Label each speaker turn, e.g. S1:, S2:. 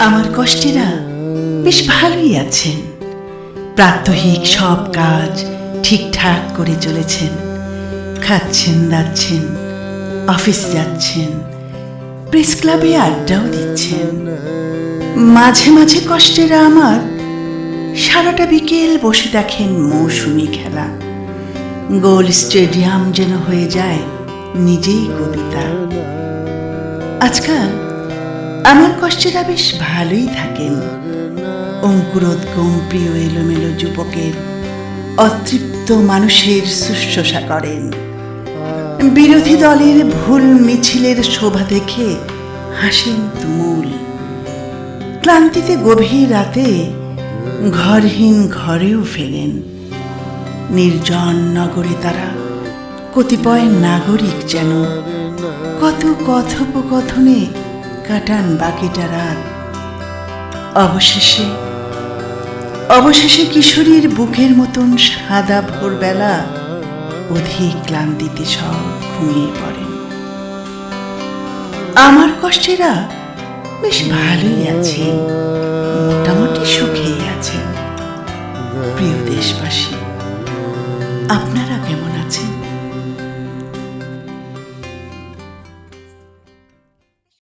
S1: আমার কষ্টেরা বেশ ভালোই আছেন। প্রাত্যহিক সব কাজ ঠিকঠাক করে চলেছেন। খাচ্ছেন দাচ্ছেন অফিস যাচ্ছেন, প্রেস ক্লাবে আড্ডাও দিচ্ছেন। মাঝে মাঝে কষ্টেরা আমার সারাটা বিকেল বসে দেখেন মৌসুমি খেলা। গোল স্টেডিয়াম যেন হয়ে যায় নিজেই কবিতা। আজকাল আমার কষ্টেরা বেশ ভালোই থাকেন। অঙ্কুরোদ্গম প্রিয় এলোমেলো যুবকের অতৃপ্ত মানুষের শুশ্রূষা করেন। বিরোধী দলের ভুল মিছিলের শোভা দেখে হাসেন তুমুল। ক্লান্তিতে গভীর রাতে ঘরহীন ঘরেও ফেরেন। নির্জন নগরে তারা কতিপয় নাগরিক যেন। কত কথোপকথনে কাটান বাকিটা রাত। অবশেষে অবশেষে কিশোরীর বুকের মতন সাদা ভোরবেলা অধিক ক্লান্তিতে সব ঘুমিয়ে পড়েন। আমার কষ্টেরা বেশ ভালোই আছে মোটামুটি সুখেই আছেন। প্রিয় দেশবাসী, আপনারা